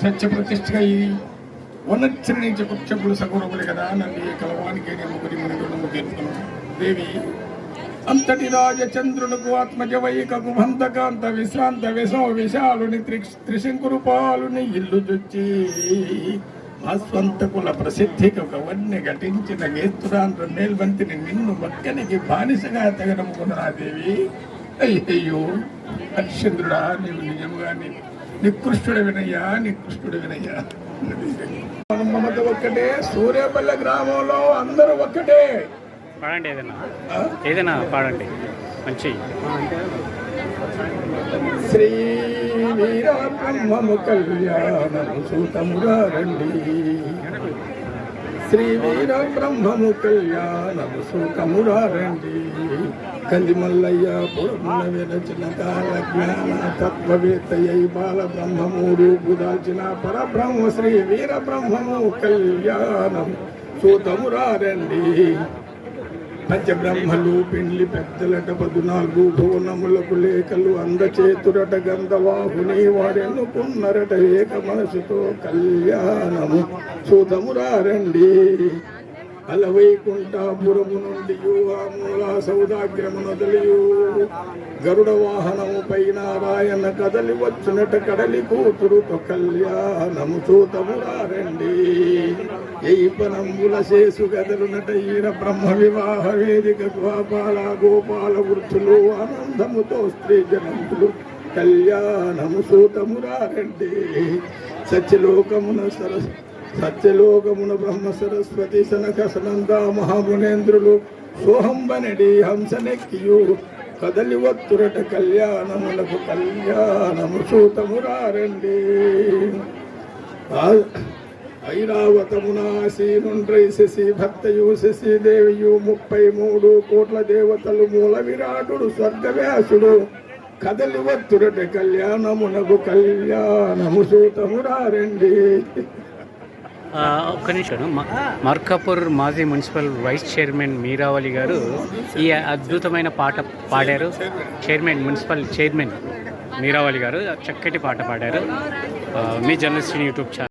సత్యప్రతిష్ఠగా ఇది ఈ వనచ్చరించి సగౌరవులు కదా నన్ను కలవానికి నమ్ముకుని మనకు నమ్ముకెళ్తున్నాను దేవి అంతటి రాజచంద్రులకు ఆత్మజ వైకకు భంతకాంత విశ్రాంత విషమ విశాలుని త్రి త్రిశంకురుపాలుని ఇల్లు చొచ్చి మా స్వంత కుల ప్రసిద్ధికి ఒక వన్య ఘటించిన గేస్తురాంధ్ర మేల్బంతిని నిన్ను మక్కనికి బానిసగా తెగనమ్ముకున్నా దేవి. అయ్యయ్యో హరిశ్చంద్రుడా నీవు నిజముగా నీ నికృష్టుడు వినయ్యా నికృష్టుడు వినయ్యా. మమత ఒక్కటే సూర్యపల్లె గ్రామంలో అందరూ ఒక్కటే. పాడండి ఏదైనా? ఏదైనా పాడండి. మంచి. శ్రీ వీరబ్రహ్మము కళ్యాణము సూతమురారండి శ్రీ వీర బ్రహ్మము కళ్యాణము సూతమురారండి కలిమల్లయ్య పురమున విరచిన కాల జ్ఞాన తత్వవేత్తయ్య బాల బ్రహ్మముడు దాల్చిన పరబ్రహ్మ శ్రీ వీర బ్రహ్మము కళ్యాణం సూతమురారండి. పంచబ్రహ్మలు పిండ్లి పెద్దలట పదునాలుగు భువనములకు లేఖలు అందచేతురట గంధవాహుని వాడెన్నుకున్నరట ఏక మనసుతో కళ్యాణము. సూతమురారండి అలవైకుంఠాపురము నుండి మూల సౌదాగ్రము నదులియు గరుడ వాహనము పై నారాయణ కదలి వచ్చునట కడలి కూతురుతో కళ్యాణము సూతమురారండి ఎయిపనంబుల శేసు గదలునట ఈయన బ్రహ్మ వివాహ వేదిక గోపాల గోపాల వృద్ధులు ఆనందముతో స్త్రీ జనంతులు కళ్యాణము సూతమురారండి సత్యలోకమున సరస్ సత్యలోకమున బ్రహ్మ సరస్వతి సనక సనంద మహామునేంద్రులు సోహంబనడి హంసనెక్కియు కదలి వత్తురట కళ్యాణము సూతమురారండి. ఆ- ఐరావతమునాశీనుండ్రై శశి భక్తయు శశిదేవియు ముప్పై మూడు కోట్ల దేవతలు మూల విరాటుడు స్వర్గవ్యాసుడు. కదలి వత్తురట కళ్యాణమునకు కళ్యాణము సూతమురారండి. ఒక్క నిమిషం. మార్కాపూర్ మాజీ మున్సిపల్ వైస్ చైర్మన్ మీరావళి గారు ఈ అద్భుతమైన పాట పాడారు. చైర్మన్ మున్సిపల్ చైర్మన్ మీరావళి గారు. చక్కటి పాట పాడారు. మీ జర్నలిస్ట్ యూట్యూబ్ ఛానల్